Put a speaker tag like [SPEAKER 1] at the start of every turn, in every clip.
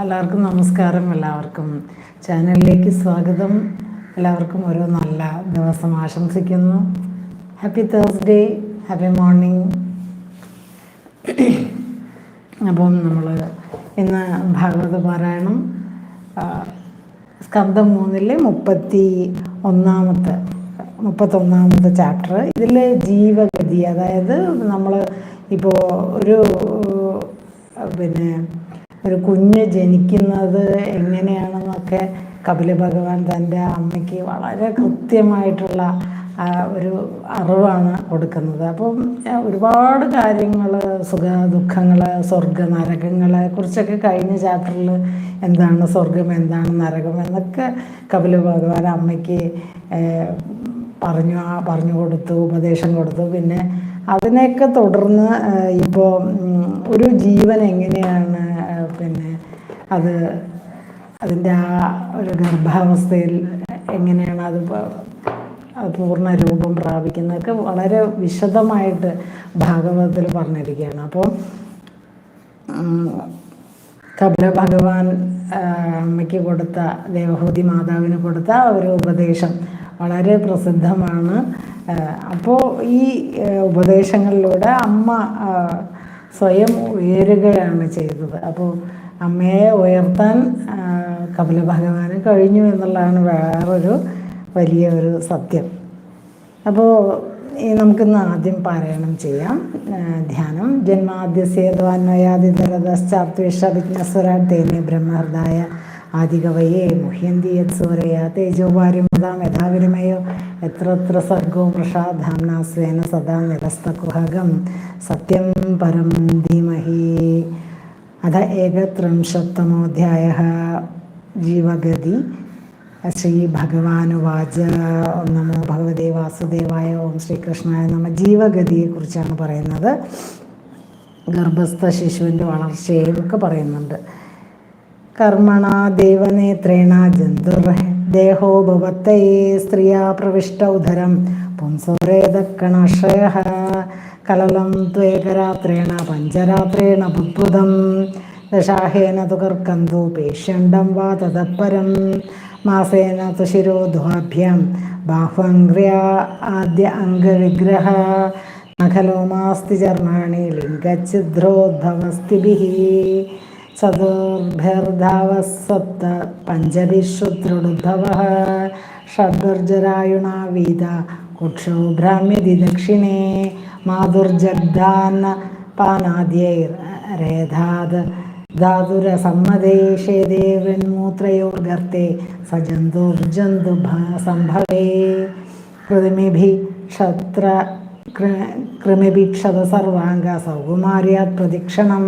[SPEAKER 1] എല്ലാവർക്കും നമസ്കാരം. എല്ലാവർക്കും ചാനലിലേക്ക് സ്വാഗതം. എല്ലാവർക്കും ഒരു നല്ല ദിവസം ആശംസിക്കുന്നു. ഹാപ്പി തേഴ്സ്ഡേ ഹാപ്പി മോർണിംഗ് അപ്പം നമ്മൾ ഇന്ന് ഭാഗവത പാരായണം സ്കന്ധം മൂന്നിലെ മുപ്പത്തി ഒന്നാമത്തെ മുപ്പത്തൊന്നാമത്തെ ചാപ്റ്റർ ഇതിൽ ജീവഗതി അതായത് നമ്മൾ ഇപ്പോൾ ഒരു പിന്നെ ഒരു കുഞ്ഞ് ജനിക്കുന്നത് എങ്ങനെയാണെന്നൊക്കെ കപില ഭഗവാൻ തന്റെ അമ്മയ്ക്ക് വളരെ കൃത്യമായിട്ടുള്ള ഒരു അറിവാണ് കൊടുക്കുന്നത്. അപ്പം ഒരുപാട് കാര്യങ്ങൾ സുഖ ദുഃഖങ്ങൾ സ്വർഗ നരകങ്ങളെ കുറിച്ചൊക്കെ കഴിഞ്ഞ ചാപ്റ്ററിൽ എന്താണ് സ്വർഗം എന്താണ് നരകം എന്നൊക്കെ കപില ഭഗവാൻ അമ്മയ്ക്ക് പറഞ്ഞു പറഞ്ഞു കൊടുത്തു ഉപദേശം കൊടുത്തു. പിന്നെ അതിനെയൊക്കെ തുടർന്ന് ഇപ്പോൾ ഒരു ജീവൻ എങ്ങനെയാണ് പിന്നെ അത് അതിന്റെ ആ ഒരു ഗർഭാവസ്ഥയിൽ എങ്ങനെയാണ് അത് പൂർണ രൂപം പ്രാപിക്കുന്നതൊക്കെ വളരെ വിശദമായിട്ട് ഭാഗവതത്തിൽ പറഞ്ഞിരിക്കുകയാണ്. അപ്പോൾ കപില ഭഗവാൻ അമ്മയ്ക്ക് കൊടുത്ത ദേവഹൂതി മാതാവിന് കൊടുത്ത ഒരു ഉപദേശം വളരെ പ്രസിദ്ധമാണ്. അപ്പോൾ ഈ ഉപദേശങ്ങളിലൂടെ അമ്മ സ്വയം ഉയരുകയാണ് ചെയ്തത്. അപ്പോൾ അമ്മയെ ഉയർത്താൻ കപില ഭഗവാന് കഴിഞ്ഞു എന്നുള്ളതാണ് വേറൊരു വലിയ ഒരു സത്യം. അപ്പോൾ നമുക്കിന്ന് ആദ്യം പാരായണം ചെയ്യാം. ധ്യാനം ധ്യാനം. ജന്മാദ്യസേതവാന്വയാദിതരതശ്ചാപ്തിഷവിഘ്നസ്വരാട് വിജ്ഞസ്വരാട്ടേനെ ബ്രഹ്മഹൃദായ ആദികവയെ മുഹ്യന്തി യത്സൂരയ തേജോവാരിമുദാം യഥാവിനിമയോ എത്രത്ര സർഗോ വൃഷാധാംനാസ്വേന സദാ നിരസ്തകുഹകം സത്യം പരം ധീമഹി. അധ ഏകത്രിംശത്തമോധ്യായ ജീവഗതി. ശ്രീ ഭഗവാനുവാച നമോ ഭഗവതി വാസുദേവായ ഓം ശ്രീകൃഷ്ണായ നമ. ജീവഗതിയെക്കുറിച്ചാണ് പറയുന്നത്. ഗർഭസ്ഥ ശിശുവിന്റെ വളർച്ചയെയും ഒക്കെ പറയുന്നുണ്ട്. കർമ്മണ ദേവനേത്രേണ ദേഹോ ഭവത്തയേ സ്ത്രീയാ പ്രവിഷ്ട ഉദരം പുംസോരേതക്കണക്ഷയ കലലം ത്വേകരാത്രേണ പഞ്ചരാത്രേണ ബുദ്ബുധം ദശാഹേന തുകർക്കന്തു പേഷ്യണ്ടം വാ തതപ്പരം മാസേന തു ബാഹ്വങ്ക്രിയ ആദ്യ അംഗവിഗ്രഹ നഖലോമാസ്തി ചർമാണി ലിംഗഛിദ്രോദ്ഭവസ്തിഭിः ചതുർഭിർധാവസപ്ത പഞ്ചഭിശ്രുത്രുടുദ്ധവः ഷഡ്ഭിർജരായുണ വീത കുക്ഷോ ഭ്രാമ്യതി ദക്ഷിണേ മാതുർജഗ്ധാൻ പാനാദ്യൈരേധാത് ധാതുരസമ്മദേശേ വൃന്മൂത്രയോർഗർത്തെ സജന്തുർജന്തു സംഭവേ കൃതിമിഭി ക്ഷത്ര കൃമിഭിക്ഷത സർവാംഗ സൗകുമാര്യാത് പ്രദക്ഷിണം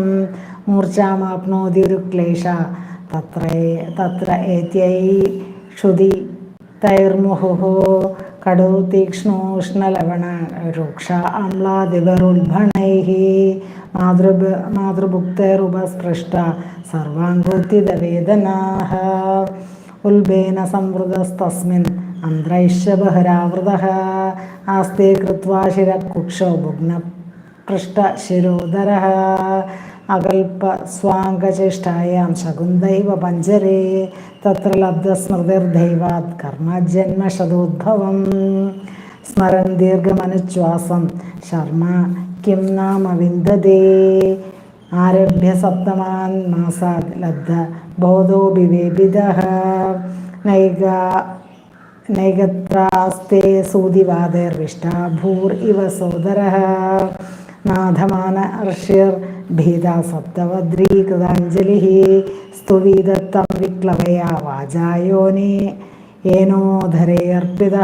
[SPEAKER 1] മൂർച്ചാമാപ്നോതി ഒരു ക്ലേശ. തത്ര തത്ര ഏത്യൈ ക്ഷുതി തൈർമുഹു കടു തീക്ഷ്ണോഷ്ണലവണ രൂക്ഷ അമ്ലാദിവരുത്ഭണൈः മാതൃഭ മാതൃഭുക്തൈരുപസ്പൃഷ്ട സർവാംഗോത്തിതവേദനാः ഉൽബേന സംവൃതസ്തസ്മിൻ അന്ത്രൈശ്ച ബഹിരാവൃതः. ആസ്തെ കൃത്വാ ശിരക്കുക്ഷോ ഭുഗ്നപൃഷ്ടശിരോദരः അകൽപ സ്വാംഗചേഷ്ടായാം ശകുന്തൈവ പഞ്ചരേ തത്ര ലബ്ധസ്മൃതിർദൈവാത് കർമ്മജന്മശതോദ്ഭവം. സ്മരൻ ദീർഘമനുശ്വാസം ശർമ്മ കിം നാമ വിന്ദതേ. ആരഭ്യ സപ്തമാൻ മാസാത് ലബ്ധ ബോധോ വിവേപിത നൈക നൈകത്രാസ്തേ സൂതിവാദർ ഭൂർ ഇവ സോദരः. നാഥമാന ഋഷിർ ഭീതാ സപ്തവദ്രീകൃതാഞ്ജലിः സ്തുവീദത്തം വിക്ലവയാ വാചായോനേ ഏനോധരേർപ്പിത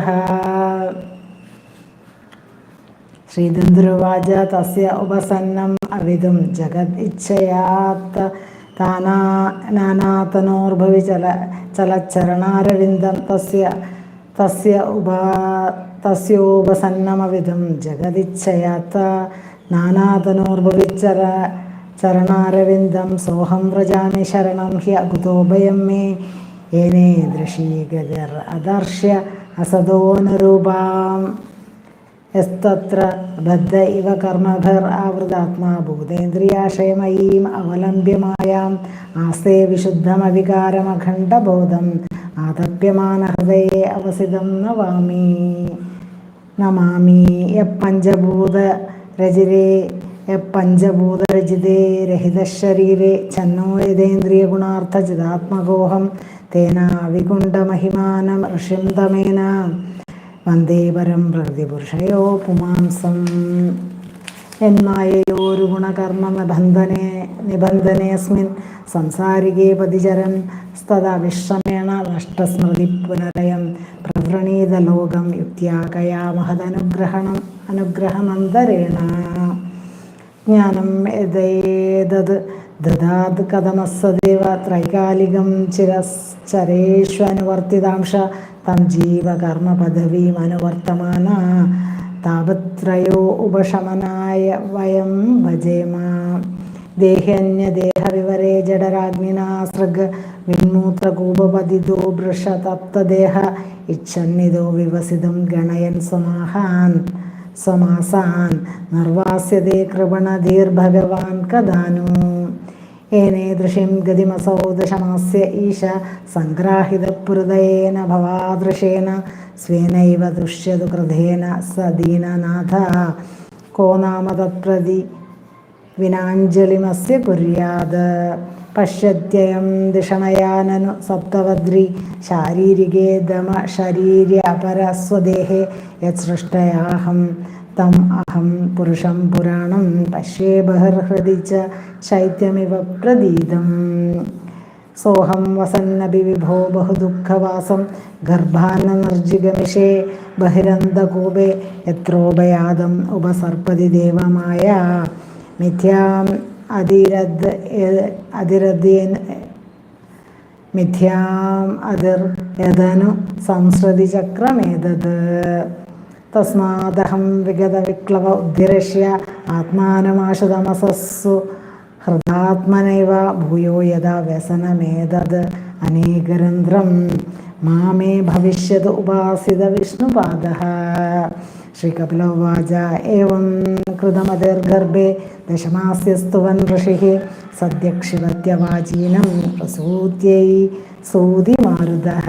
[SPEAKER 1] ശ്രീധന്ധ്രുവാച തസ്യ ഉപസന്നം അവിതും ജഗത് ഇച്ഛയാത്ത താനാ നാനാതനോർഭവി ചല ചലച്ചരണാരവിന്ദം തസ്യ തസ്യ ഉപ തസ്യോപസന്നമവിധം ജഗതിച്ഛയാത്ത നാനാതനോർഭവിച്ചര ചരണാരവിന്ദം സോഹം വ്രജാമി ശരണം ഹി അകുതോഭയം മേ. ഏനേ ദൃശീഗജർ അദർശ്യ അസതോനുരൂപാം യസ്തത്ര ബദ്ധ ഇവ കർമ്മഭർ ആവൃതാത്മാ ഭൂതേന്ദ്രിയാശയമയീം അവലംബ്യമായാം. ആസ്തേ വിശുദ്ധമവികാരമഖണ്ഡബോധം ആതപ്യമാനഹൃദയെ അവസിതം നവാമി. നമാമി. യപ്പഞ്ചഭൂതരചിരേ ചെന്നോ യഥേന്ദ്രിയ ഗുണാർത്ഥ യഥേന്ദ്രിയഗുണാർത്ഥചിതാത്മകോഹം തേന വികുണ്ഠമഹിമാനം ഋഷിം തമേന വന്ദേ പരം പ്രകൃതിപുരുഷയോ പുമാംസം. എന്മായയോരു ഗുണകർമ്മ നിബന്ധനെ നിബന്ധനേസ്മിൻ സംസാരികേ പതിചരം സ്തദാ വിശ്രമേണ നഷ്ടസ്മൃതി പുനരയം പ്രവൃണീതലോകം യുക്തിയാകയാ മഹദനുഗ്രഹണം അനുഗ്രഹമന്തരേണ. ജ്ഞാനം യഥേതത് ദദാത് കഥമസ്സദേവ ത്രൈകാലികം ചിരശ്ചരേഷ്വനുവർത്തിതാംശ. തം ജീവകർമ്മ പദവീം അനുവർത്തമാന. താപത്രയോ ഉപശമനായ വയം ഭജേമ. ദേഹന്യദേഹവിവരേ ജഡരാഗ്നിനാസൃഗ് വിൺമൂത്രകൂപപതിതോ വൃഷതപ്തദേഹ ഇച്ഛന്നിതോ വിവസിതം ഗണയൻ സമാഹാൻ. സമാസാൻ. നിർവാസ്യതേ കൃപണധീർഭഗവാൻ കഥാനു. ഏനേദൃശിം ഗതിമസൗ ദശമാസ്യ ഈശ സംഗ്രാഹിതപുരുതയേന ഭവാദൃശേന സ്വേനൈവ ദുഷ്യതു കൃതേന സ ദീനനാഥ കോ നാമ തത്പ്രതി വിനാഞ്ജലിമസ്യ കുര്യാത് പശ്യത്യയം ദിഷണയാനനു സപ്തവദ്രി. ശാരീരികേ ദമ ശരീര അപരസ്വദേഹേ യത്സൃഷ്ടയാഹം തം അഹം പുരുഷം പുരാണം പശ്യേ ബഹിർഹൃതി ച ശൈത്യമിവ പ്രതീതം. സോഹം വസന്നപി വിഭോ ബഹുദുഃഖവാസം. ഗർഭാനർജിഗമിഷേ ബഹിരന്തകൂപേ. യത്രോപയാതം ഉപസർപ്പതി ദേവമായ. മിഥ്യാം അതിരദ് അതിരദ്യേന മിഥ്യാം അതിർ യദനു സംസ്കൃതി ചക്രമേതത് തസ്മാദഹം വിഗത വിക്ലവ ഉദ്ധിരക്ഷ്യ ആത്മാനമാശുതമസസ്സു ഹൃദാത്മനൈവ ഭൂയോ യഥാ വ്യസനമേതത് അനേകരന്ധ്രം മാമേ ഭവിഷ്യത് ഉപാസിത വിഷ്ണുപാദ. ശ്രീകപിലോവാച ഏവം കൃതമതിർഗർഭേ ദശമാസ്യസ്തുവൻ ഋഷിः സദ്യക്ഷിവത്യവാചീനം പ്രസൂത്यै സൂതിമാരുതः.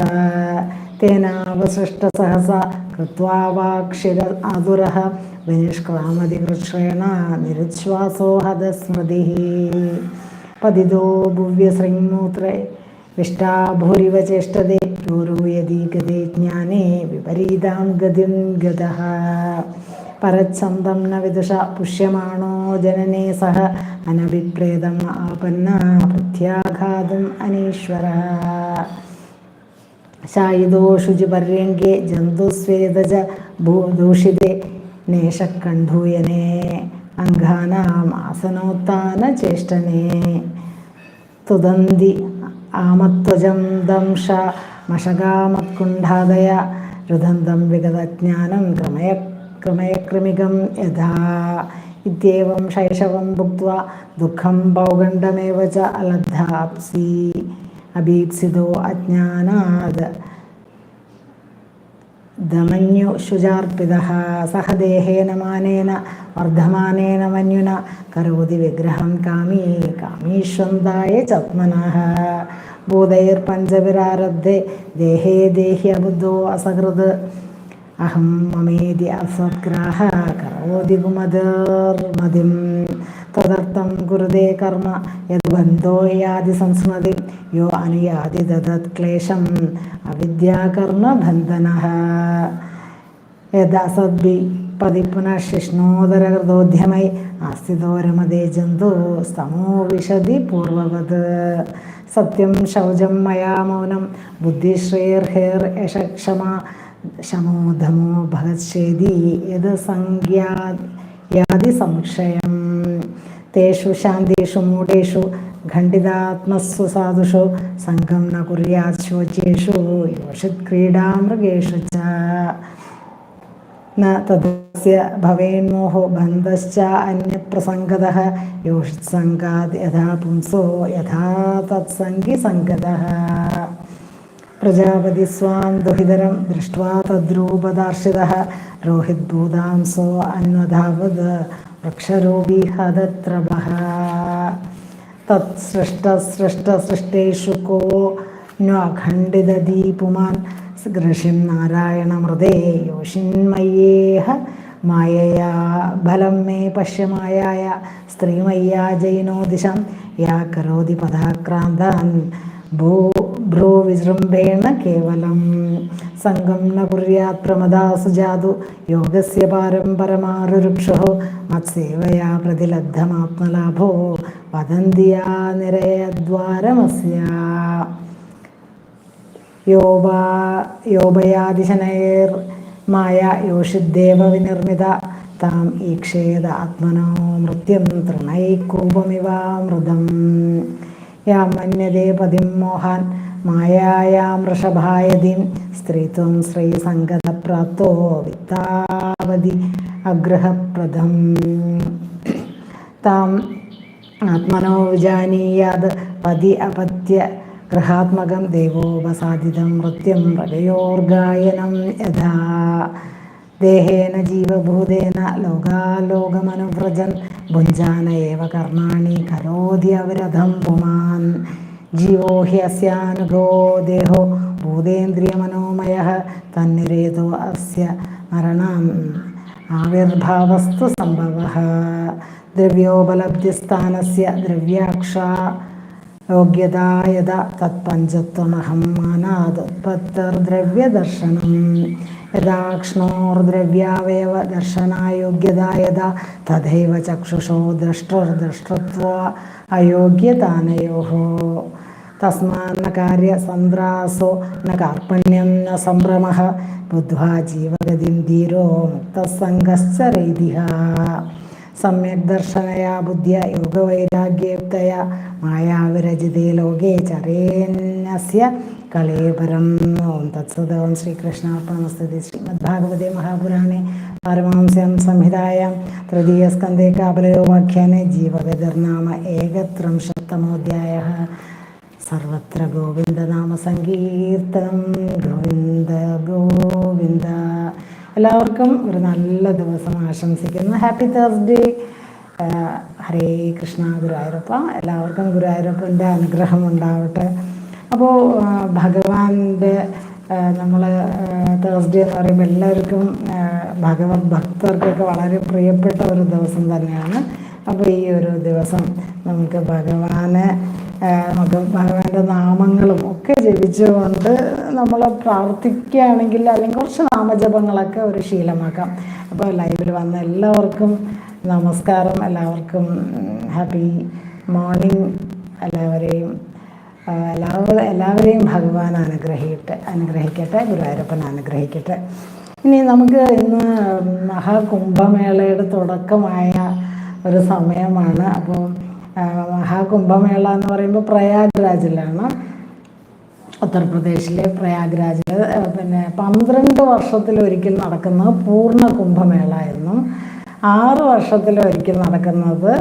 [SPEAKER 1] തേനാവസൃഷ്ടസഹസ കൃത്വാ വാക്ഷിര ആതുരः വിനിഷ്ക്രാമതികൃഷ്ണേണ നിരുച്ഛ്വാസോ ഹതസ്മൃതിः. പതിതോ ഭുവ്യശൃംമൂത്രേ വിഷ്ടാഭൂരിവ ചേഷ്ടതേ യൂരൂയതി ഗതേ ജ്ഞാനേ വിപരീതാം ഗതിം ഗത. പരച്ഛന്തം ന വിദുഷ പുഷ്യമാണോ ജനനേ സഹ? അനഭിപ്രേതം ആപന്ന പ്രത്യാഘാതം അനീശ്വര. ശായിതോ ശുചിപര്യങ്കേ ജന്തുസ്വേദജ ഭൂദൂഷിതേ നേഷക്കണ്ഠൂയനേ അംഗാനാം ആസനോത്താന ചേഷ്ടനേ. തുദന്തി ആമത്വജം ദംഷ മഷകാമത്കുണ്ഠാദയ രുദന്തം വിഗതജ്ഞാനം ക്രമയ ക്രമയക്രമികം യഥാ ഇത്യവം ശൈശവം ഭുക്വ ദുഃഖം പൗഗണ്ഡമേവ ച അലബ്ധാപ്സി അഭീപ്സിതോ അജ്ഞാനാത് ദമന്യു ശുചാർപ്പിത സഹദേഹേന മാനേന വർദ്ധമാനേന മന്യുന കരോതി വിഗ്രഹം കാമീ കാമീഷ്വന്തായ ചത്മനഃ. ഭൂതൈർപഞ്ചവിരാരബ്ധേ ദേഹേ ദേഹ്യബുദ്ധോ അസഹൃത്. അഹം മമേതി അസഗ്രാഹ കരോതി കുമതിർമതിം തദർത്ഥം കുരുതേ കർമ്മ. യദ്ബന്ധോ യാതി സംസ്മൃതി. യോ അനുയാതി ദദത് ക്ലേശം. അവിദ്യാകർമ്മബന്ധന യദസദ്ഭി പതി പുനഃശിഷ്ണോദരകൃതോദ്യമൈ ആസ്തിതോ രമതേ ജന്തു സമോ വിശതി പൂർവവത്. സത്യം ശൗചം മയാ മൗനം. ബുദ്ധിശ്രേർഹേർ യശക്ഷമ ശമോധമോ ഭഗത്ശേതി യത് സംഖ്യാ യാതി സംശയം. തേഷു ശാന്തിഷു മൂഢേഷു ഖണ്ഡിതാത്മസ്സു സാധുഷു സംഘം ന കുര്യാത് ശോച്യേഷു യോഷിത് ക്രീഡാമൃഗേഷു ച. ന തദസ്യ ഭവേന്മോഹോ ബന്ധശ്ച അന്യപ്രസംഗത യോഷിത് സംഘാത് യഥാ പുംസോ യഥാ തത്സംഗി സംഗത. പ്രജാപതി സ്വാം ദുഹിതരം ദൃഷ്ട്വാ തദ്രൂപദാർശിത രോഹിദ്ഭൂതാംസോ അന്വധാവത് വൃക്ഷരൂപീ ഹതത്രഭ തത്സൃഷ്ടസൃഷ്ടസൃഷ്ടേഷു കോ ന്വഖണ്ഡിതദീപുമാൻ ഋഷിം നാരായണമൃതേ യോഷിന്മയേഹ മായയാ ഫലം മേ പശ്യമായായ സ്ത്രീമയ്യാ ജൈനോ ദിശം യാ കരോതി പദാക്രാന്താൻ ഭൂ ഭ്രൂവിജൃംഭേണ കേവലം. സംഘം ന കുര്യാത് പ്രമദാസു ജാതു യോഗസ്യ പാരം പരമാരുരുക്ഷോ മത്സേവയാ പ്രതിലബ്ധമാത്മലാഭോ. വദന്തിയാ നിരയദ്വാരമസ്യ. യോബാ യോബയാദിശനൈർ മായ യോഷിദ്ദേവ വിനിർമ്മിത താം ഈക്ഷേത ആത്മനോ മൃത്യം തൃണൈകൂപമിവാമൃതം യാ മന്യതേ പതിം മോഹാൻ മായായാം വൃഷഭായതിം സ്ത്രീത്വം ശ്രീസംഗതപ്രാപ്തോ വിത്താവതി അഗ്രഹപ്രദം. താം ആത്മനോ വിജാനീയാത് പതി അപത്യ ഗൃഹാത്മകം ദേവോപസാധിതം നൃത്യം പ്രജയോർഗായനം യഥാ. ദേഹേന ജീവഭൂതേന ലോകാലോകമനുവ്രജൻ. ഭുഞ്ചാന ഏവ കർമാണി കരോതി അവരഥം പുമാൻ. ജീവോ ഹി അസ്യാനുഗോ ദേഹോ ഭൂതേന്ദ്രിയമനോമയ തന്നിരേതോ അസ്യ മരണം ആവിർഭാവസ്തു സംഭവ. ദ്രവ്യോപലബ്ധിസ്ഥാനസ്യ ദ്രവ്യാക്ഷ യോഗ്യതായത തത്പഞ്ചത്വമഹം മാനാദുത്പത്തിർദ്രവ്യദർശനം യഥാക്ഷ്ണോർദ്രവ്യാവയവ ദർശനായോഗ്യതായത തഥൈവ ചക്ഷുഷോ ദ്രഷ്ടുർദ്രഷ്ടത്വ അയോഗ്യതാനയോ. തസ്മാന്ന കാര്യസന്ത്രാസോ ന കാർപ്പണ്യം ന സംഭ്രമ. ബുദ്ധ്വാ ജീവഗതിം ധീരോ മുക്തസംഗശ്ച सम्यक् दर्शनया बुद्ध्या योगवैराग्ययुक्तया मायाविरजिते लोके चरेन्नस्य कलेपरम् ओं तत्सदं श्रीकृष्णार्पणमस्तुति श्रीमद्भागवते महापुराणे पारमहंस्यां संहितायां तृतीयस्कन्दे कापलयोपाख्याने जीवगतिर्नाम एकत्रिंशत्तमोऽध्यायः सर्वत्र गोविन्दनामसङ्कीर्तनं गोविन्द गोविन्द എല്ലാവർക്കും ഒരു നല്ല ദിവസം ആശംസിക്കുന്നു. Happy Thursday Hare Krishna Guruvayurappa. എല്ലാവർക്കും ഗുരുവായൂരപ്പന്റെ അനുഗ്രഹം ഉണ്ടാവട്ടെ. അപ്പോൾ ഭഗവാന്റെ നമ്മൾ തേഴ്സ്ഡേ എന്ന് പറയുമ്പോൾ എല്ലാവർക്കും ഭഗവത് ഭക്തർക്കൊക്കെ വളരെ പ്രിയപ്പെട്ട ഒരു ദിവസം തന്നെയാണ്. അപ്പോൾ ഈ ഒരു ദിവസം നമുക്ക് ഭഗവാനെ നമുക്ക് ഭഗവാന്റെ നാമങ്ങളും ഒക്കെ ജപിച്ചുകൊണ്ട് നമ്മൾ പ്രാർത്ഥിക്കുകയാണെങ്കിൽ അല്ലെങ്കിൽ കുറച്ച് നാമജപങ്ങളൊക്കെ ഒരു ശീലമാക്കാം. അപ്പോൾ ലൈവിൽ വന്ന എല്ലാവർക്കും നമസ്കാരം എല്ലാവർക്കും ഹാപ്പി മോർണിംഗ് എല്ലാവരെയും എല്ലാവരും എല്ലാവരെയും ഭഗവാൻ അനുഗ്രഹിക്കട്ടെ അനുഗ്രഹിക്കട്ടെ ഗുരുവായൂരപ്പൻ അനുഗ്രഹിക്കട്ടെ. ഇനി നമുക്ക് ഇന്ന് മഹാകുംഭമേളയുടെ തുടക്കമായ ഒരു സമയമാണ്. അപ്പോൾ മഹാകുംഭമേള എന്ന് പറയുമ്പോൾ പ്രയാഗ്രാജിലാണ്. ഉത്തർപ്രദേശിലെ പ്രയാഗ്രാജിൽ പിന്നെ പന്ത്രണ്ട് വർഷത്തിലൊരിക്കൽ നടക്കുന്നത് പൂർണ കുംഭമേള എന്നും ആറ് വർഷത്തിലൊരിക്കൽ നടക്കുന്നത്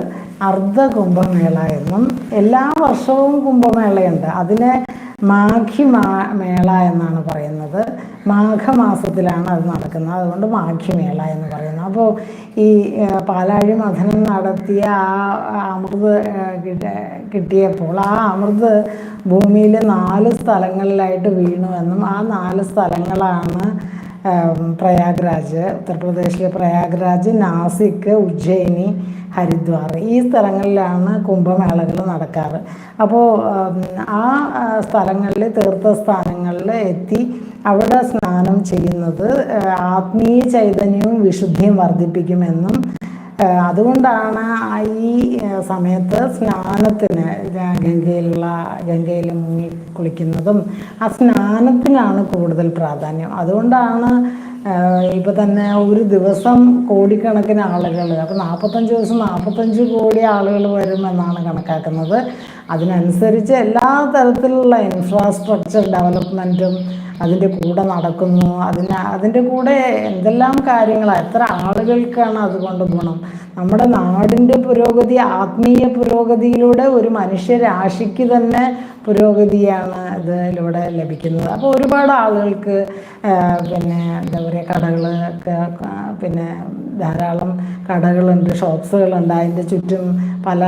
[SPEAKER 1] അർദ്ധ കുംഭമേള എന്നും എല്ലാ വർഷവും കുംഭമേളയുണ്ട്. അതിനെ മാഘി മാ മേള എന്നാണ് പറയുന്നത്. മാഘമാസത്തിലാണ് അത് നടക്കുന്നത്. അതുകൊണ്ട് മാഘിമേള എന്ന് പറയുന്നത് അപ്പോൾ ഈ പാലാഴി മഥനം നടത്തിയ ആ അമൃത് കിട്ടിയപ്പോൾ ആ അമൃത് ഭൂമിയിൽ നാല് സ്ഥലങ്ങളിലായിട്ട് വീണുവെന്നും ആ നാല് സ്ഥലങ്ങളാണ് പ്രയാഗ്രാജ് ഉത്തർപ്രദേശിലെ പ്രയാഗ്രാജ് നാസിക് ഉജ്ജയിനി ഹരിദ്വാർ ഈ സ്ഥലങ്ങളിലാണ് കുംഭമേളകൾ നടക്കാറ്. അപ്പോൾ ആ സ്ഥലങ്ങളിൽ തീർത്ഥസ്ഥാനങ്ങളിൽ എത്തി അവിടെ സ്നാനം ചെയ്യുന്നത് ആത്മീയ ചൈതന്യവും വിശുദ്ധിയും വർദ്ധിപ്പിക്കുമെന്നും അതുകൊണ്ടാണ് ഈ സമയത്ത് സ്നാനത്തിന് ഗംഗയിലുള്ള ഗംഗയിൽ മുങ്ങി കുളിക്കുന്നതും ആ സ്നാനത്തിനാണ് കൂടുതൽ പ്രാധാന്യം. അതുകൊണ്ടാണ് ഇപ്പം തന്നെ ഒരു ദിവസം കോടിക്കണക്കിന് ആളുകൾ അപ്പോൾ നാൽപ്പത്തഞ്ച് ദിവസം നാൽപ്പത്തഞ്ച് കോടി ആളുകൾ വരുമെന്നാണ് കണക്കാക്കുന്നത്. അതിനനുസരിച്ച് എല്ലാ തരത്തിലുള്ള ഇൻഫ്രാസ്ട്രക്ചർ ഡെവലപ്മെന്റും അതിന്റെ കൂടെ നടക്കുന്നു. അതിന് അതിന്റെ കൂടെ എന്തെല്ലാം കാര്യങ്ങളാണ് എത്ര ആളുകൾക്കാണ് അതുകൊണ്ട് ഗുണം? നമ്മുടെ നാടിന്റെ പുരോഗതി ആത്മീയ പുരോഗതിയിലൂടെ ഒരു മനുഷ്യരാശിക്ക് തന്നെ പുരോഗതിയാണ് ഇതിലൂടെ ലഭിക്കുന്നത്. അപ്പോൾ ഒരുപാട് ആളുകൾക്ക് പിന്നെ എന്താ പറയുക കടകൾ പിന്നെ ധാരാളം കടകളുണ്ട് ഷോപ്സുകളുണ്ട്. അതിന്റെ ചുറ്റും പല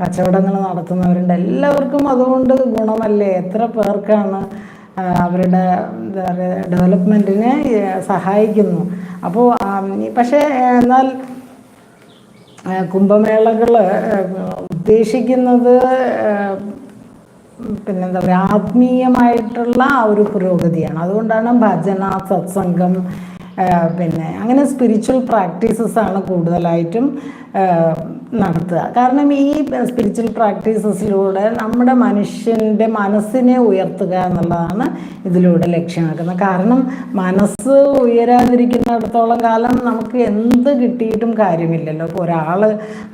[SPEAKER 1] കച്ചവടങ്ങൾ നടത്തുന്നവരുണ്ട്. എല്ലാവർക്കും അതുകൊണ്ട് ഗുണമല്ലേ? എത്ര പേർക്കാണ് അവരുടെ എന്താ പറയുക ഡെവലപ്മെന്റിനെ സഹായിക്കുന്നു. അപ്പോൾ പക്ഷേ എന്നാൽ കുംഭമേളകൾ ഉദ്ദേശിക്കുന്നത് പിന്നെന്താ പറയുക ആത്മീയമായിട്ടുള്ള ഒരു പുരോഗതിയാണ്. അതുകൊണ്ടാണ് ഭജന സത്സംഗം പിന്നെ അങ്ങനെ സ്പിരിച്വൽ പ്രാക്ടീസസ് ആണ് കൂടുതലായിട്ടും നടത്തുക. കാരണം ഈ സ്പിരിച്വൽ പ്രാക്ടീസസിലൂടെ നമ്മുടെ മനുഷ്യന്റെ മനസ്സിനെ ഉയർത്തുക എന്നുള്ളതാണ് ഇതിലൂടെ ലക്ഷ്യമാക്കുന്നത്. കാരണം മനസ്സ് ഉയരാതിരിക്കുന്നിടത്തോളം കാലം നമുക്ക് എന്ത് കിട്ടിയിട്ടും കാര്യമില്ലല്ലോ. ഇപ്പോൾ ഒരാൾ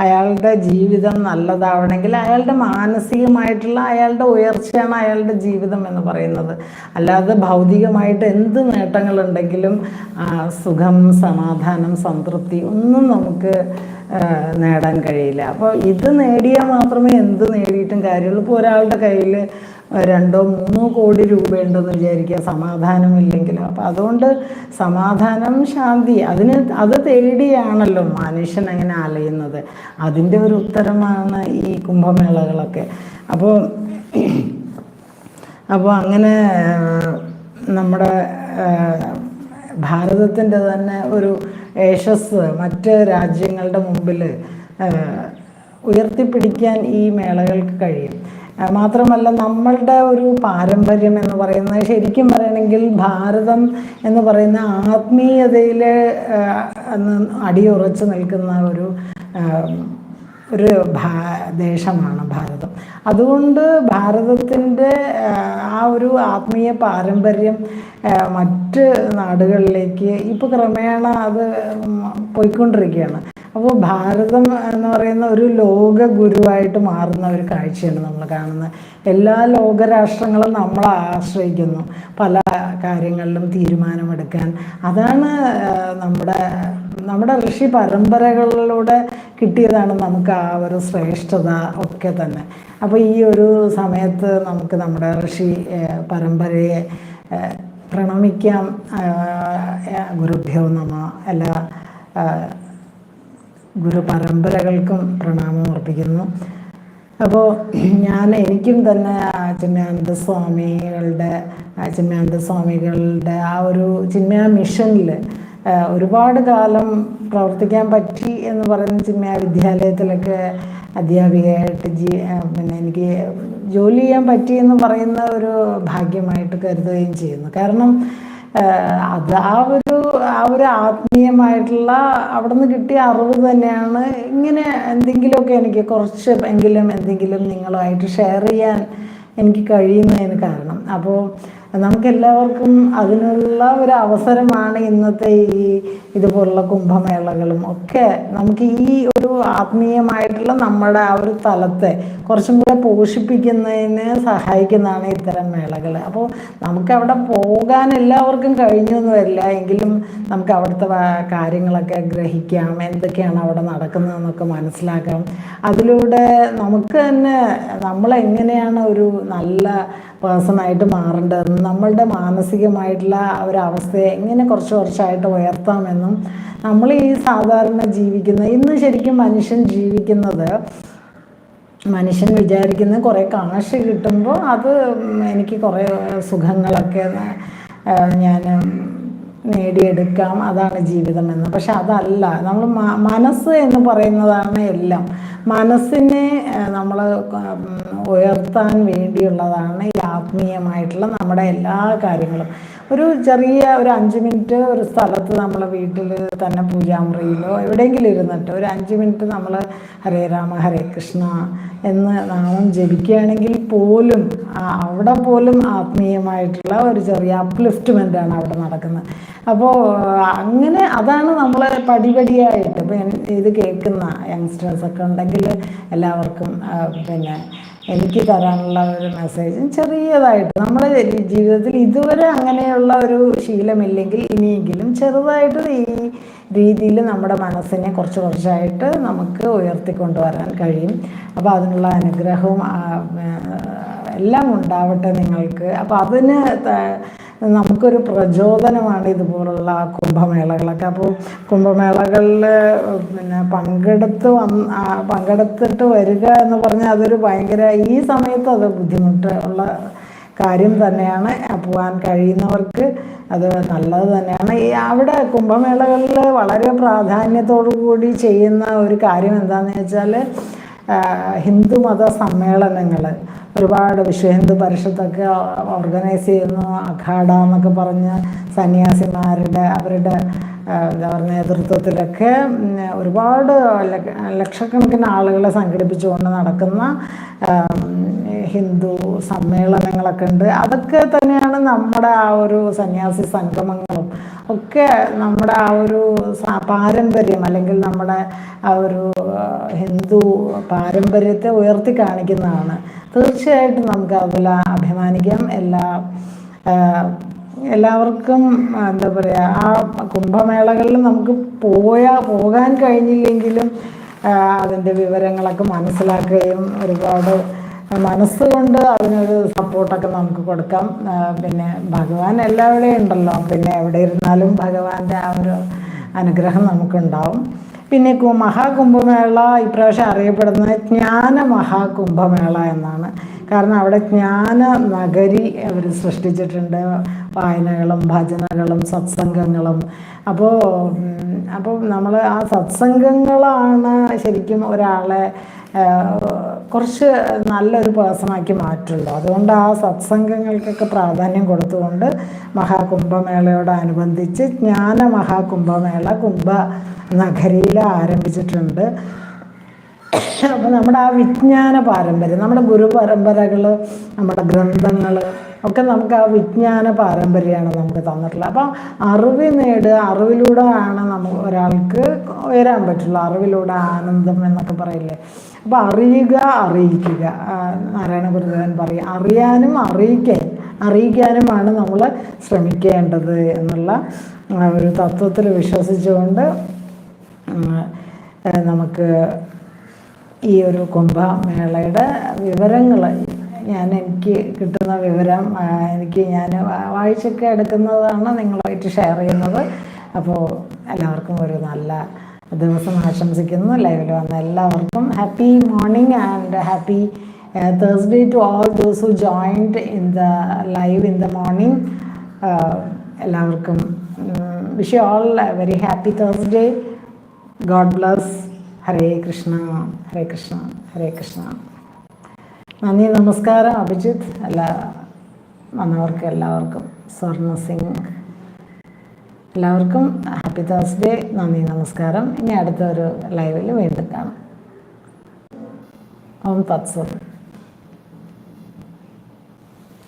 [SPEAKER 1] അയാളുടെ ജീവിതം നല്ലതാവണമെങ്കിൽ അയാളുടെ മാനസികമായിട്ടുള്ള അയാളുടെ ഉയർച്ചയാണ് അയാളുടെ ജീവിതം എന്ന് പറയുന്നത്. അല്ലാതെ ഭൗതികമായിട്ട് എന്ത് നേട്ടങ്ങളുണ്ടെങ്കിലും സുഖം സമാധാനം സംതൃപ്തി ഒന്നും നമുക്ക് നേടാൻ കഴിയില്ല. അപ്പോൾ ഇത് നേടിയാൽ മാത്രമേ എന്ത് നേടിയിട്ടും കാര്യമുള്ളൂ. ഇപ്പോൾ ഒരാളുടെ കയ്യിൽ രണ്ടോ മൂന്നോ കോടി രൂപയുണ്ടെന്ന് വിചാരിക്കുക. സമാധാനമില്ലെങ്കിലോ അപ്പം അതുകൊണ്ട് സമാധാനം ശാന്തി അതിന് അത് തേടിയാണല്ലോ മനുഷ്യൻ അങ്ങനെ അലയുന്നത്. അതിന്റെ ഒരു ഉത്തരമാണ് ഈ കുംഭമേളകളൊക്കെ. അപ്പോൾ അപ്പോൾ അങ്ങനെ നമ്മുടെ ഭാരതത്തിന്റെ തന്നെ ഒരു യശസ് മറ്റ് രാജ്യങ്ങളുടെ മുമ്പിൽ ഉയർത്തിപ്പിടിക്കാൻ ഈ മേളകൾക്ക് കഴിയും. മാത്രമല്ല നമ്മളുടെ ഒരു പാരമ്പര്യം എന്ന് പറയുന്നത് ശരിക്കും പറയണമെങ്കിൽ ഭാരതം എന്ന് പറയുന്ന ആത്മീയതയിൽ അടിയുറച്ച് നിൽക്കുന്ന ഒരു ഒരു ഭാ ദേശമാണ് ഭാരതം. അതുകൊണ്ട് ഭാരതത്തിന്റെ ആ ഒരു ആത്മീയ പാരമ്പര്യം മറ്റ് നാടുകളിലേക്ക് ഇപ്പോൾ ക്രമേണ അത് പോയിക്കൊണ്ടിരിക്കുകയാണ്. അപ്പോൾ ഭാരതം എന്ന് പറയുന്ന ഒരു ലോക ഗുരുവായിട്ട് മാറുന്ന ഒരു കാഴ്ചയാണ് നമ്മൾ കാണുന്നത്. എല്ലാ ലോകരാഷ്ട്രങ്ങളും നമ്മളെ ആശ്രയിക്കുന്നു. പല കാര്യങ്ങളിലും തീരുമാനമെടുക്കാൻ. അതാണ് നമ്മുടെ നമ്മുടെ ഋഷി പരമ്പരകളിലൂടെ കിട്ടിയതാണ് നമുക്ക് ആ ഒരു ശ്രേഷ്ഠത ഒക്കെ തന്നെ. അപ്പോൾ ഈ ഒരു സമയത്ത് നമുക്ക് നമ്മുടെ ഋഷി പരമ്പരയെ പ്രണമിക്കാം ഗുരുഭ്യോ നമ എല്ലാ ഗുരു പരമ്പരകൾക്കും പ്രണാമം അർപ്പിക്കുന്നു. അപ്പോൾ ഞാൻ എനിക്കും തന്നെ ചിന്മയാനന്ദ സ്വാമികളുടെ ചിന്മയാനന്ദ സ്വാമികളുടെ ആ ഒരു ചിന്മയ മിഷനിൽ ഒരുപാട് കാലം പ്രവർത്തിക്കാൻ പറ്റി എന്ന് പറയുന്ന സിനിമ വിദ്യാലയത്തിലൊക്കെ അധ്യാപികയായിട്ട് ജീ പിന്നെ എനിക്ക് ജോലി ചെയ്യാൻ പറ്റി എന്ന് പറയുന്ന ഒരു ഭാഗ്യമായിട്ട് കരുതുകയും ചെയ്യുന്നു. കാരണം അത് ആ ഒരു ആ ഒരു ആത്മീയമായിട്ടുള്ള അവിടെ നിന്ന് കിട്ടിയ അറിവ് തന്നെയാണ് ഇങ്ങനെ എന്തെങ്കിലുമൊക്കെ എനിക്ക് കുറച്ച് എങ്കിലും എന്തെങ്കിലും നിങ്ങളുമായിട്ട് ഷെയർ ചെയ്യാൻ എനിക്ക് കഴിയുന്നതിന് കാരണം. അപ്പോൾ നമുക്കെല്ലാവർക്കും അതിനുള്ള ഒരു അവസരമാണ് ഇന്നത്തെ ഈ ഇതുപോലുള്ള കുംഭമേളകളും. ഒക്കെ നമുക്ക് ഈ ഒരു ആത്മീയമായിട്ടുള്ള നമ്മുടെ ആ ഒരു തലത്തെ കുറച്ചും കൂടെ പോഷിപ്പിക്കുന്നതിന് സഹായിക്കുന്നതാണ് ഇത്തരം മേളകൾ. അപ്പോൾ നമുക്ക് അവിടെ പോകാൻ എല്ലാവർക്കും കഴിഞ്ഞു എന്ന് വരില്ല എങ്കിലും നമുക്ക് അവിടുത്തെ കാര്യങ്ങളൊക്കെ ഗ്രഹിക്കാം. എന്തൊക്കെയാണ് അവിടെ നടക്കുന്നതെന്നൊക്കെ മനസ്സിലാക്കാം. അതിലൂടെ നമുക്ക് തന്നെ നമ്മളെങ്ങനെയാണ് ഒരു നല്ല പേഴ്സണായിട്ട് മാറേണ്ടതെന്നും നമ്മളുടെ മാനസികമായിട്ടുള്ള ആ ഒരു അവസ്ഥയെ എങ്ങനെ കുറച്ച് കുറച്ചായിട്ട് ഉയർത്താമെന്നും നമ്മൾ ഈ സാധാരണ ജീവിക്കുന്ന ഇന്ന് ശരിക്കും മനുഷ്യൻ ജീവിക്കുന്നത് മനുഷ്യൻ വിചാരിക്കുന്ന കുറേ കാശ് കിട്ടുമ്പോൾ അത് എനിക്ക് കുറേ സുഖങ്ങളൊക്കെ ഞാൻ നേടിയെടുക്കാം. അതാണ് ജീവിതമെന്ന്. പക്ഷെ അതല്ല നമ്മൾ മനസ്സ് എന്ന് പറയുന്നതാണ് എല്ലാം. മനസ്സിനെ നമ്മൾ ഉയർത്താൻ വേണ്ടിയുള്ളതാണ് ഈ ആത്മീയമായിട്ടുള്ള നമ്മുടെ എല്ലാ കാര്യങ്ങളും. ഒരു ചെറിയ ഒരു അഞ്ച് മിനിറ്റ് ഒരു സ്ഥലത്ത് നമ്മളെ വീട്ടിൽ തന്നെ പൂജാമുറിയിലോ എവിടെയെങ്കിലും ഇരുന്നിട്ട് ഒരു അഞ്ച് മിനിറ്റ് നമ്മൾ ഹരേ രാമ ഹരേ കൃഷ്ണ എന്ന് നാമം ജപിക്കുകയാണെങ്കിൽ പോലും അവിടെ പോലും ആത്മീയമായിട്ടുള്ള ഒരു ചെറിയ അപ്ലിഫ്റ്റ്മെന്റാണ് അവിടെ നടക്കുന്നത്. അപ്പോൾ അങ്ങനെ അതാണ് നമ്മൾ പടിപടിയായിട്ട് ഇപ്പം ഇത് കേൾക്കുന്ന യങ്സ്റ്റേഴ്സൊക്കെ ഉണ്ടെങ്കിൽ എല്ലാവർക്കും പിന്നെ എനിക്ക് തരാനുള്ള ഒരു മെസ്സേജും ചെറിയതായിട്ട്. നമ്മുടെ ജീവിതത്തിൽ ഇതുവരെ അങ്ങനെയുള്ള ഒരു ശീലമില്ലെങ്കിൽ ഇനിയെങ്കിലും ചെറുതായിട്ട് ഈ രീതിയിൽ നമ്മുടെ മനസ്സിനെ കുറച്ച് കുറച്ചായിട്ട് നമുക്ക് ഉയർത്തിക്കൊണ്ടുവരാൻ കഴിയും. അപ്പോൾ അതിനുള്ള അനുഗ്രഹവും എല്ലാം ഉണ്ടാവട്ടെ നിങ്ങൾക്ക്. അപ്പോൾ അതിന് നമുക്കൊരു പ്രചോദനമാണ് ഇതുപോലുള്ള കുംഭമേളകളൊക്കെ. അപ്പോൾ കുംഭമേളകളിൽ പിന്നെ പങ്കെടുത്ത് വന്ന് പങ്കെടുത്തിട്ട് വരിക എന്ന് പറഞ്ഞാൽ അതൊരു ഭയങ്കര ഈ സമയത്ത് അത് ബുദ്ധിമുട്ട് ഉള്ള കാര്യം തന്നെയാണ്. പോകാൻ കഴിയുന്നവർക്ക് അത് നല്ലത് തന്നെയാണ്. ഈ അവിടെ കുംഭമേളകളിൽ വളരെ പ്രാധാന്യത്തോടു കൂടി ചെയ്യുന്ന ഒരു കാര്യം എന്താണെന്ന് വെച്ചാൽ ഹിന്ദു മത സമ്മേളനങ്ങൾ. ഒരുപാട് വിശ്വ ഹിന്ദു പരിഷത്തൊക്കെ ഓർഗനൈസ് ചെയ്യുന്നു അഖാഡ എന്നൊക്കെ പറഞ്ഞ് സന്യാസിമാരുടെ അവരുടെ എന്താ പറയുക നേതൃത്വത്തിലൊക്കെ ഒരുപാട് ലക്ഷ- ലക്ഷക്കണക്കിന് ആളുകളെ സംഘടിപ്പിച്ചുകൊണ്ട് നടക്കുന്ന ഹിന്ദു സമ്മേളനങ്ങളൊക്കെ ഉണ്ട്. അതൊക്കെ തന്നെയാണ് നമ്മുടെ ആ ഒരു സന്യാസി സംഗമങ്ങളും. ഒക്കെ നമ്മുടെ ആ ഒരു പാരമ്പര്യം അല്ലെങ്കിൽ നമ്മുടെ ആ ഒരു ഹിന്ദു പാരമ്പര്യത്തെ ഉയർത്തി കാണിക്കുന്നതാണ്. തീർച്ചയായിട്ടും നമുക്ക് അതിൽ അഭിമാനിക്കാം. എല്ലാ എല്ലാവർക്കും എന്താ പറയുക ആ കുംഭമേളകളിൽ നമുക്ക് പോയാ പോകാൻ കഴിഞ്ഞില്ലെങ്കിലും അതിന്റെ വിവരങ്ങളൊക്കെ മനസ്സിലാക്കുകയും ഒരുപാട് മനസ്സുകൊണ്ട് അതിനൊരു സപ്പോർട്ടൊക്കെ നമുക്ക് കൊടുക്കാം. പിന്നെ ഭഗവാൻ എല്ലാവിടെയും ഉണ്ടല്ലോ. പിന്നെ എവിടെ ഇരുന്നാലും ഭഗവാന്റെ ആ ഒരു അനുഗ്രഹം നമുക്കുണ്ടാവും. പിന്നെ മഹാകുംഭമേള ഇപ്രാവശ്യം അറിയപ്പെടുന്നത് ജ്ഞാന മഹാകുംഭമേള എന്നാണ്. കാരണം അവിടെ ജ്ഞാന നഗരി അവർ സൃഷ്ടിച്ചിട്ടുണ്ട്. വായനകളും ഭജനകളും സത്സംഗങ്ങളും. അപ്പോൾ അപ്പോൾ നമ്മൾ ആ സത്സംഗങ്ങളാണ് ശരിക്കും ഒരാളെ കുറച്ച് നല്ലൊരു പേഴ്സണാക്കി മാറ്റുള്ളൂ. അതുകൊണ്ട് ആ സത്സംഗങ്ങൾക്കൊക്കെ പ്രാധാന്യം കൊടുത്തുകൊണ്ട് മഹാകുംഭമേളയോടനുബന്ധിച്ച് ജ്ഞാന മഹാകുംഭമേള കുംഭ നഗരിയിൽ ആരംഭിച്ചിട്ടുണ്ട്. അപ്പോൾ നമ്മുടെ ആ വിജ്ഞാന പാരമ്പര്യം നമ്മുടെ ഗുരു പരമ്പരകൾ നമ്മുടെ ഗ്രന്ഥങ്ങൾ ഒക്കെ നമുക്ക് ആ വിജ്ഞാന പാരമ്പര്യമാണ് നമുക്ക് തന്നിട്ടുള്ളത്. അപ്പം അറിവ് നേടുക അറിവിലൂടെ ആണ് നമുക്ക് ഒരാൾക്ക് ഉയരാൻ പറ്റുള്ളൂ. അറിവിലൂടെ ആനന്ദം എന്നൊക്കെ പറയില്ലേ? അപ്പോൾ അറിയുക അറിയിക്കുക. നാരായണ ഗുരുദേവൻ പറയും അറിയാനും അറിയിക്കാൻ അറിയിക്കാനുമാണ് നമ്മൾ ശ്രമിക്കേണ്ടത് എന്നുള്ള ഒരു തത്വത്തിൽ വിശ്വസിച്ചുകൊണ്ട് നമുക്ക് ഈ ഒരു കുംഭമേളയുടെ വിവരങ്ങൾ ഞാൻ എനിക്ക് കിട്ടുന്ന വിവരം എനിക്ക് ഞാൻ വായിച്ചൊക്കെ എടുക്കുന്നതാണ് നിങ്ങളുമായിട്ട് ഷെയർ ചെയ്യുന്നത്. അപ്പോൾ എല്ലാവർക്കും ഒരു നല്ല ദിവസം ആശംസിക്കുന്നു. ലൈവിൽ വന്ന എല്ലാവർക്കും happy morning and happy Thursday to all those who joined in the live in the morning എല്ലാവർക്കും wish you all very happy Thursday God bless Hare Krishna Hare Krishna Hare Krishna. നന്ദി നമസ്കാരം അഭിജിത്ത്. എല്ലാ വന്നവർക്ക് എല്ലാവർക്കും. സ്വർണ സിംഗ്. എല്ലാവർക്കും ഹാപ്പി തേഴ്സ്ഡേ നന്ദി നമസ്കാരം. ഇനി അടുത്ത ഒരു ലൈവിൽ വീണ്ടും കാണാം. ഓം തത്സത്.